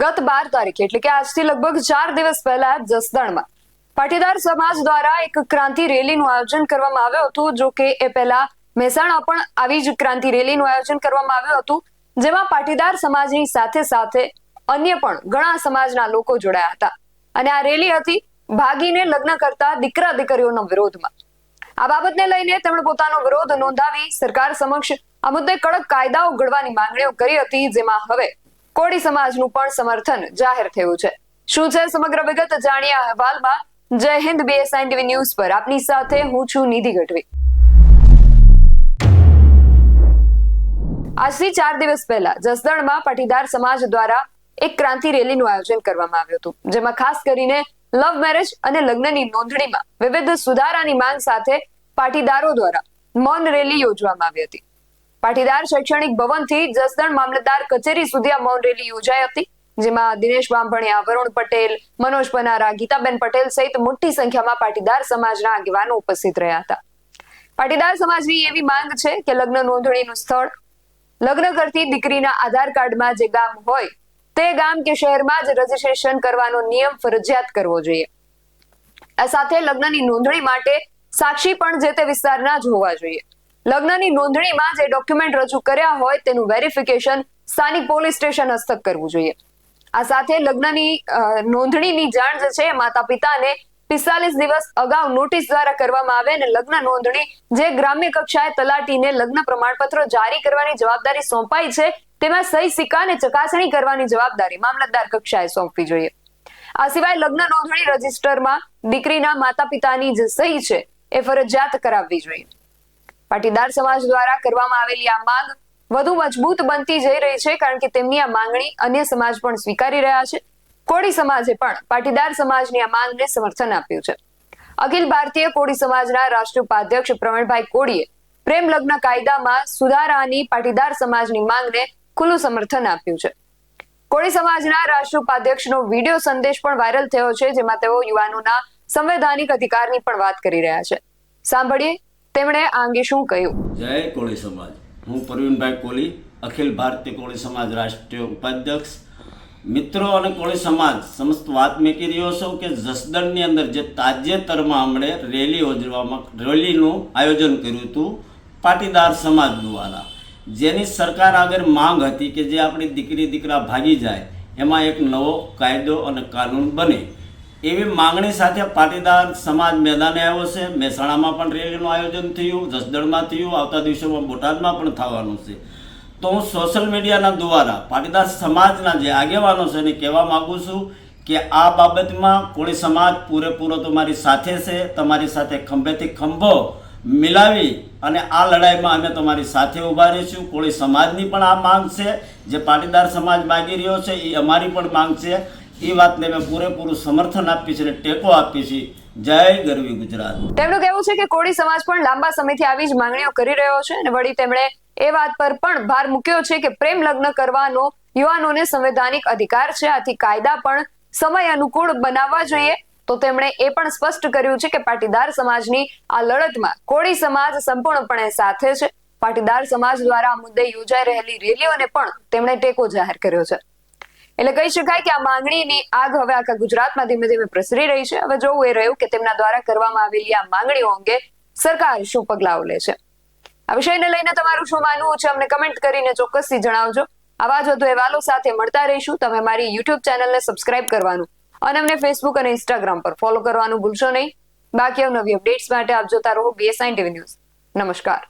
ગત બાર તારીખે, એટલે કે આજથી લગભગ ચાર દિવસ પહેલા જસદણમાં. પાટીદાર સમાજ દ્વારા એક ક્રાંતિ રેલીનું આયોજન કરવામાં આવ્યું હતું, જો કે એ પહેલા મહેસાણા પણ આવી જ ક્રાંતિ રેલીનું આયોજન કરવામાં આવ્યું હતું, જેમાં પાટીદાર સમાજની સાથે સાથે અન્ય પણ ઘણા સમાજના લોકો જોડાયા હતા. અને આ રેલી હતી ભાગીને લગ્ન કરતા દીકરા દીકરીઓના વિરોધમાં. આ બાબતને લઈને તેમણે પોતાનો વિરોધ નોંધાવી સરકાર સમક્ષ આ મુદ્દે કડક કાયદાઓ ઘડવાની માંગણીઓ કરી હતી, જેમાં હવે કોળી સમાજનું પણ સમર્થન જાહેર થયું છે. શું છે સમગ્ર વિગત? જાણ્યા અહેવાલમાં. જય હિન્દ બીએસઆઈ ટીવી ન્યૂઝ પર. આપની સાથે હું છું નિધિ ગઢવી. આજથી ચાર દિવસ પહેલા જસદણમાં પાટીદાર સમાજ દ્વારા એક ક્રાંતિ રેલીનું આયોજન કરવામાં આવ્યું હતું, જેમાં ખાસ કરીને લવ મેરેજ અને લગ્નની નોંધણીમાં વિવિધ સુધારાની માંગ સાથે પાટીદારો દ્વારા મૌન રેલી યોજવામાં આવી હતી. પાટીદાર શૈક્ષણિક ભવનથી જસદણ મામલતદાર કચેરી સુધી આ મૌન રેલી યોજાઈ હતી, જેમાં દિનેશ બાંભણિયા વરુણ પટેલ, મનોજ પનારા, ગીતાબેન પટેલ સહિત મોટી સંખ્યામાં પાટીદાર સમાજના આગેવાનો ઉપસ્થિત રહ્યા હતા. પાટીદાર સમાજની એવી માંગ છે કે લગ્ન નોંધણીનું સ્થળ, લગ્ન કરતી દીકરીના આધાર કાર્ડમાં જે ગામ હોય, તે ગામ કે શહેરમાં જ રજીસ્ટ્રેશન કરવાનો નિયમ ફરજિયાત કરવો જોઈએ. આ સાથે લગ્નની નોંધણી માટે સાક્ષી પણ જે તે વિસ્તારના જ હોવા જોઈએ. લગ્નની નોંધણીમાં જે ડોક્યુમેન્ટ રજૂ કર્યા હોય તેનું વેરિફિકેશન સ્થાનિક પોલીસ સ્ટેશન હસ્તક કરવું જોઈએ. આ સાથે લગ્નની નોંધણીની જાણ જે છે માતા પિતાને પિસ્તાલીસ દિવસ અગાઉ નોટિસ દ્વારા કરવામાં આવે અને લગ્ન નોંધણી જે ગ્રામ્ય કક્ષાએ તલાટીને લગ્ન પ્રમાણપત્રો જારી કરવાની જવાબદારી સોંપાઈ છે, તેમાં સહી સિક્કા અને ચકાસણી કરવાની જવાબદારી મામલતદાર કક્ષાએ સોંપવી જોઈએ. આ સિવાય લગ્ન નોંધણી રજિસ્ટરમાં દીકરીના માતા પિતાની જે સહી છે એ ફરજિયાત કરાવવી જોઈએ. પાટીદાર સમાજ દ્વારા કરવામાં આવેલી આ માંગ વધુ મજબૂત બનતી જઈ રહી છે, કારણ કે તેમની આ માંગણી અન્ય સમાજ પણ સ્વીકારી રહ્યા છે. કોળી સમાજે પણ પાટીદાર સમાજની આ માંગને સમર્થન આપ્યું છે. અખિલ ભારતીય કોળી સમાજના રાષ્ટ્રીય ઉપાધ્યક્ષ પ્રવીણભાઈ કોળીએ પ્રેમ લગ્ન કાયદામાં સુધારાની પાટીદાર સમાજની માંગને ખુલ્લું સમર્થન આપ્યું છે. કોળી સમાજના રાષ્ટ્રીય ઉપાધ્યક્ષનો વીડિયો સંદેશ પણ વાયરલ થયો છે, જેમાં તેઓ યુવાનોના સંવૈધાનિક અધિકારની પણ વાત કરી રહ્યા છે. સાંભળીએ તેમણે આ અંગે શું કહ્યું? જય કોળી સમાજ. હું પ્રવીણભાઈ કોળી, અખિલ ભારતીય કોળી સમાજ રાષ્ટ્રીય ઉપાધ્યક્ષ. મિત્રો અને કોળી સમાજ, સમસ્ત વાત મેકી રહ્યો છું કે જસદણની અંદર જે તાજેતરમાં હમણે રેલી યોજવામાં, રેલીનું આયોજન કર્યું હતું, પાટીદાર સમાજ દ્વારા જેની સરકાર આગળ માંગ હતી કે જે આપણી દીકરી દીકરા ભાગી જાય, એમાં એક નવો કાયદો અને કાનૂન બને. એવી માંગણી સાથે પાટીદાર સમાજ મેદાને આવ્યો છે. મહેસાણામાં પણ રેલીનું આયોજન થયું, જસદણમાં થયું, આવતા દિવસોમાં બોટાદમાં પણ થવાનું છે. તો હું સોશિયલ મીડિયાના દ્વારા પાટીદાર સમાજના જે આગેવાનો છે એને કહેવા માગું છું કે આ બાબતમાં કોળી સમાજ પૂરેપૂરો તમારી સાથે છે. તમારી સાથે ખંભેથી ખંભો મિલાવી અને આ લડાઈમાં અમે તમારી સાથે ઊભા રહીશું. કોળી સમાજની પણ આ માંગ છે. જે પાટીદાર સમાજ માગી રહ્યો છે, એ અમારી પણ માંગ છે. એ વાતને મેં પૂરેપૂરું સમર્થન આપીએ છીએ અને ટેકો આપીએ છીએ જય ગરવી ગુજરાત. તેમનું કહેવું છે કે કોળી સમાજ પણ લાંબા સમયથી આવી જ માંગણીઓ કરી રહ્યો છે અને વળી તેમણે એ વાત પર પણ ભાર મૂક્યો છે કે પ્રેમ લગ્ન કરવાનો યુવાનોને સંવૈધાનિક અધિકાર છે. આથી કાયદા પણ સમય અનુકૂળ બનાવવા જોઈએ. તો તેમણે એ પણ સ્પષ્ટ કર્યું છે કે પાટીદાર સમાજની આ લડતમાં કોળી સમાજ સંપૂર્ણપણે સાથે છે. પાટીદાર સમાજ દ્વારા આ મુદ્દે યોજાઈ રહેલી રેલીઓને પણ તેમણે ટેકો જાહેર કર્યો છે. એટલે કહી શકાય કે આ માંગણીની આગ હવે આખા ગુજરાતમાં ધીમે ધીમે પ્રસરી રહી છે. હવે જોવું એ રહ્યું કે તેમના દ્વારા કરવામાં આવેલી આ માંગણીઓ અંગે સરકાર શું પગલાઓ લે છે. આ વિષયને લઈને તમારું શું માનવું છે? અમને કમેન્ટ કરીને ચોક્કસથી જણાવજો. આવા જ વધુ અહેવાલો સાથે મળતા રહીશું. તમે મારી યુટ્યુબ ચેનલને સબસ્ક્રાઇબ કરવાનું અને અમને ફેસબુક અને ઇન્સ્ટાગ્રામ પર ફોલો કરવાનું ભૂલશો નહીં. બાકી નવી અપડેટ્સ માટે આપ જોતા રહો બીએસઆઈ ટીવી ન્યૂઝ નમસ્કાર.